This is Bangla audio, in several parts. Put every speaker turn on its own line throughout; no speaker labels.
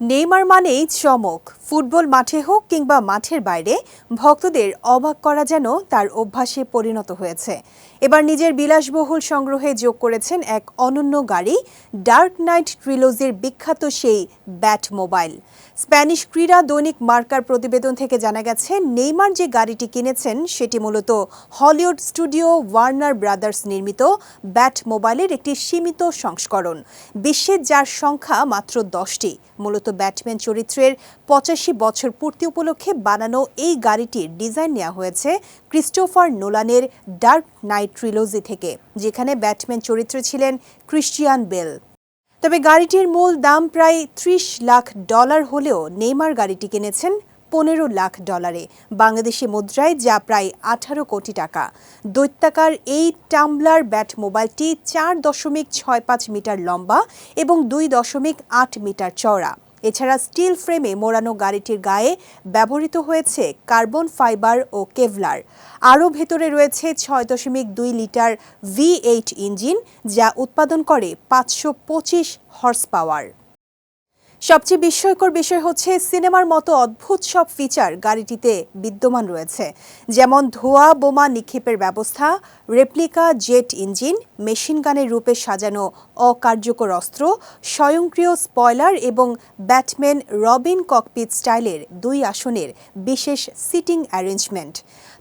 নেইমার মানেই চমক। ফুটবল মাঠে হোক কিংবা মাঠের বাইরে, ভক্তদের অবাক করা যেন তার অভ্যাসে পরিণত হয়েছে। এবার নিজের বিলাসবহুল সংগ্রহে যোগ করেছেন এক অনন্য গাড়ি ডার্ক নাইট ট্রিলোজির বিখ্যাত সেই ব্যাট মোবাইল। স্প্যানিশ ক্রীড়া দৈনিক মার্কার প্রতিবেদন থেকে জানা গেছে, নেইমার যে গাড়িটি কিনেছেন, সেটি মূলত হলিউড স্টুডিও ওয়ার্নার ব্রাদার্স নির্মিত ব্যাট মোবাইলের একটি সীমিত সংস্করণ। বিশ্বের যার সংখ্যা মাত্র দশটি, মূলত ব্যাটম্যান চরিত্রের পঁচাশি বছর পূর্তি উপলক্ষে বানানো এই গাড়িটির ডিজাইন নেওয়া হয়েছে ক্রিস্টোফার নোলানের ডার্ক নাইট ট্রিলজি থেকে, যেখানে ব্যাটম্যান চরিত্রে ছিলেন ক্রিশ্চিয়ান বেল। তবে গাড়িটির মূল দাম প্রায় ত্রিশ লাখ ডলার হলেও নেইমার গাড়িটি কিনেছেন পনেরো লাখ ডলারে, বাংলাদেশি মুদ্রায় যা প্রায় আঠারো কোটি টাকা। দৈত্যাকার এই টাম্বলার ব্যাট মোবাইলটি চার দশমিক ছয় পাঁচ মিটার লম্বা এবং দুই দশমিক আট মিটার চওড়া। এছাড়া স্টিল ফ্রেমে মোড়ানো গাড়িটির গায়ে ব্যবহৃত হয়েছে কার্বন ফাইবার ও কেভলার। আরও ভেতরে রয়েছে ছয় দশমিক দুই লিটার ভি এইট ইঞ্জিন যা উৎপাদন করে পাঁচশো পঁচিশ হর্স পাওয়ার সবচেয়ে বিস্ময়কর বিষয় হচ্ছে, সিনেমার মতো অদ্ভুত সব ফিচার গাড়িটিতে বিদ্যমান রয়েছে। যেমন ধোয়া, বোমা নিক্ষেপের ব্যবস্থা রেপ্লিকা জেট ইঞ্জিন মেশিন গানের রূপে সাজানো অকার্যকর অস্ত্র, স্বয়ংক্রিয় স্পয়লার এবং ব্যাটম্যান রবিন ককপিট স্টাইলের দুই আসনের বিশেষ সিটিং অ্যারেঞ্জমেন্ট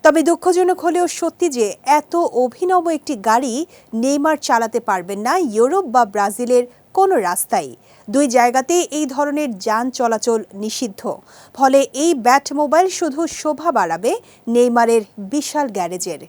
তবে দুঃখজনক হলেও সত্যি যে, এত অভিনব একটি গাড়ি নেইমার চালাতে পারবেন না ইউরোপ বা ব্রাজিলের কোনো রাস্তাই। দুই জায়গাতে এই ধরনের যান চলাচল নিষিদ্ধ। ফলে এই ব্যাট মোবাইল শুধু শোভা বাড়াবে নেইমারের বিশাল গ্যারেজের।